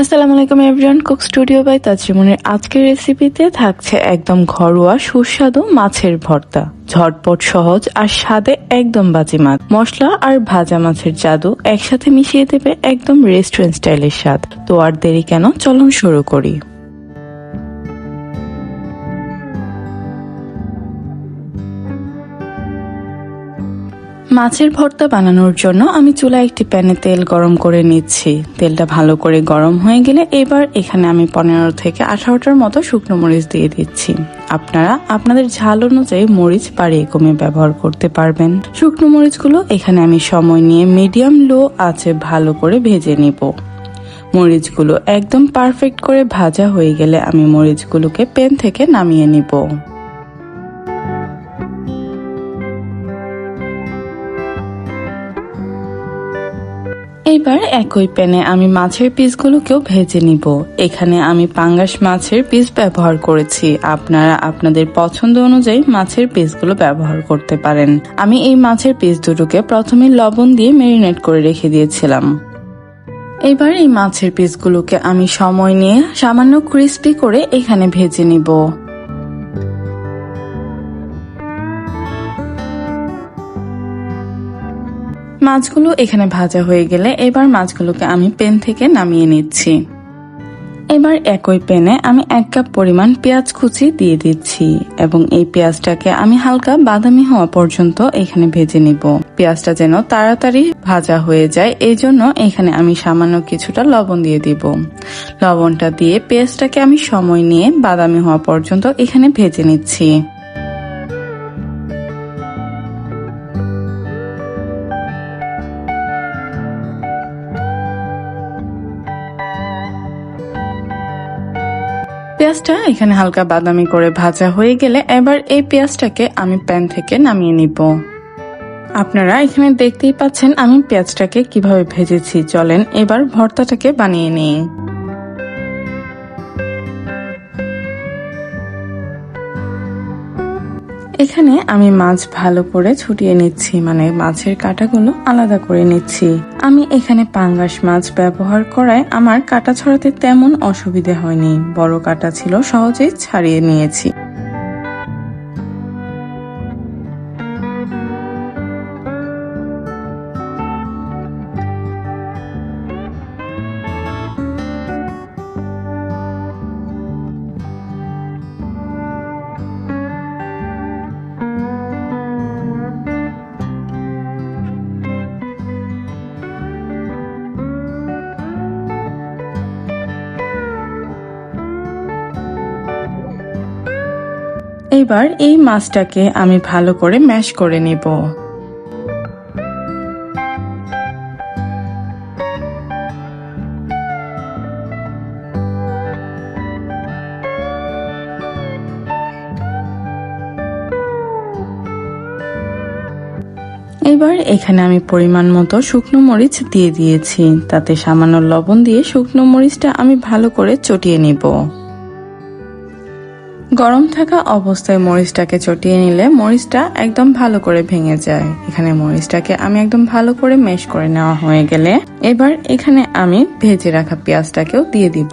আসসালামু আলাইকুম everyone cook studio by তাজরিমনের আজকের রেসিপিতে থাকছে একদম ঘরোয়া, সুস্বাদু মাছের ভর্তা। ঝটপট, সহজ আর স্বাদে একদম বাজি মাছ। মশলা আর ভাজা মাছের জাদু একসাথে মিশিয়ে দেবে একদম রেস্টুরেন্ট স্টাইলের স্বাদ। তো আর দেরি কেন? চলন শুরু করি। মাছের ভর্তা বানানোর জন্য আমি চুলায় একটি প্যানে তেল গরম করে নিচ্ছি। তেলটা ভালো করে গরম হয়ে গেলে এবার এখানে আমি পনেরো থেকে আঠারোটার মতো শুকনো মরিচ দিয়ে দিচ্ছি। আপনারা আপনাদের ঝাল অনুযায়ী মরিচ বাড়িয়ে কমিয়ে ব্যবহার করতে পারবেন। শুকনো মরিচগুলো এখানে আমি সময় নিয়ে মিডিয়াম লো আছে ভালো করে ভেজে নিব। মরিচগুলো একদম পারফেক্ট করে ভাজা হয়ে গেলে আমি মরিচগুলোকে প্যান থেকে নামিয়ে নিব। এবার একই প্যানে আমি মাছের পিসগুলোকেও ভেজে নিব। এখানে আমি পাঙ্গাস মাছের পিস ব্যবহার করেছি। আপনারা আপনাদের পছন্দ অনুযায়ী মাছের পিসগুলো ব্যবহার করতে পারেন। আমি এই মাছের পিস দুটোকে প্রথমে লবণ দিয়ে মেরিনেট করে রেখে দিয়েছিলাম। এবার এই মাছের পিসগুলোকে আমি সময় নিয়ে সামান্য ক্রিস্পি করে এখানে ভেজে নিব। মাছগুলো এখানে ভাজা হয়ে গেলে এবার মাছগুলোকে আমি পেন থেকে নামিয়ে নিচ্ছি। এবার একই প্যানে আমি এক কাপ পরিমাণ পেঁয়াজ কুচি দিয়ে দিচ্ছি এবং এই পেঁয়াজটাকে আমি হালকা বাদামি হওয়া পর্যন্ত এখানে ভেজে নিব। পেঁয়াজটা যেন তাড়াতাড়ি ভাজা হয়ে যায়, এই জন্য এখানে আমি সামান্য কিছুটা লবণ দিয়ে দিব। লবণটা দিয়ে পেঁয়াজটাকে আমি সময় নিয়ে বাদামি হওয়া পর্যন্ত এখানে ভেজে নিচ্ছি। পেঁয়াজটা এখানে হালকা বাদামি করে ভাজা হয়ে গেলে এবার এই পেঁয়াজটাকে আমি প্যান থেকে নামিয়ে নিব। আপনারা এখানে দেখতেই পাচ্ছেন আমি পেঁয়াজটাকে কীভাবে ভেজেছি। চলেন এবার ভর্তাটাকে বানিয়ে নিই। এখানে আমি মাছ ভালো করে ছুটিয়ে নিচ্ছি মানে মাছের কাঁটাগুলো আলাদা করে নিচ্ছি। আমি এখানে পাঙ্গাস মাছ ব্যবহার করায় আমার কাটা ছড়াতে তেমন অসুবিধে হয়নি। বড় কাটা ছিল, সহজেই ছাড়িয়ে নিয়েছি। এবার এই মাছটাকে আমি ভালো করে ম্যাশ করে নেব। এবার এখানে আমি পরিমাণ মতো শুকনো মরিচ দিয়ে দিয়েছি। তাতে সামান্য লবণ দিয়ে শুকনো মরিচটা আমি ভালো করে চটিয়ে নিব। গরম থাকা অবস্থায় মরিচটাকে চটিয়ে নিলে মরিচটা একদম ভালো করে ভেঙে যায়। এখানে মরিচটাকে আমি একদম ভালো করে মেশ করে নেওয়া হয়ে গেলে এবার এখানে আমি ভেজে রাখা পেঁয়াজটাকেও দিয়ে দিব।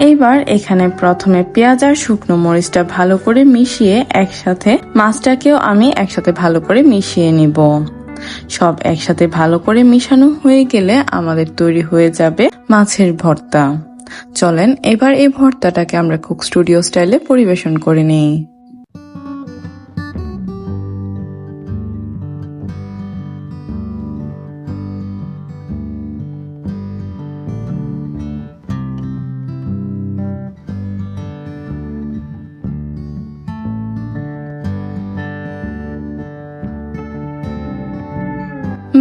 এইবার এখানে প্রথমে পেঁয়াজ আর শুকনো মরিচটা ভালো করে মিশিয়ে একসাথে, মাছটাকেও আমি একসাথে ভালো করে মিশিয়ে নিব। সব একসাথে ভালো করে মিশানো হয়ে গেলে আমাদের তৈরি হয়ে যাবে মাছের ভর্তা। চলেন, এবার এই ভর্তাটাকে আমরা কুক স্টুডিও স্টাইলে পরিবেশন করে নিই।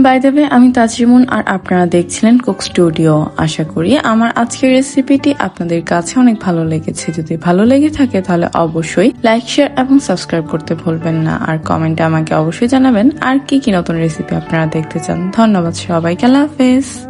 বাই দেবে আমি তাজরিমুন আর আপনারা দেখছিলেন কুক স্টুডিও আশা করি আমার আজকের রেসিপিটি আপনাদের কাছে অনেক ভালো লেগেছে। যদি ভালো লেগে থাকে, তাহলে অবশ্যই লাইক শেয়ার এবং সাবস্ক্রাইব করতে ভুলবেন না। আর কমেন্টে আমাকে অবশ্যই জানাবেন। আর কি কি নতুন রেসিপি আপনারা দেখতে চান? ধন্যবাদ সবাইকে। আল্লাহ হাফেজ।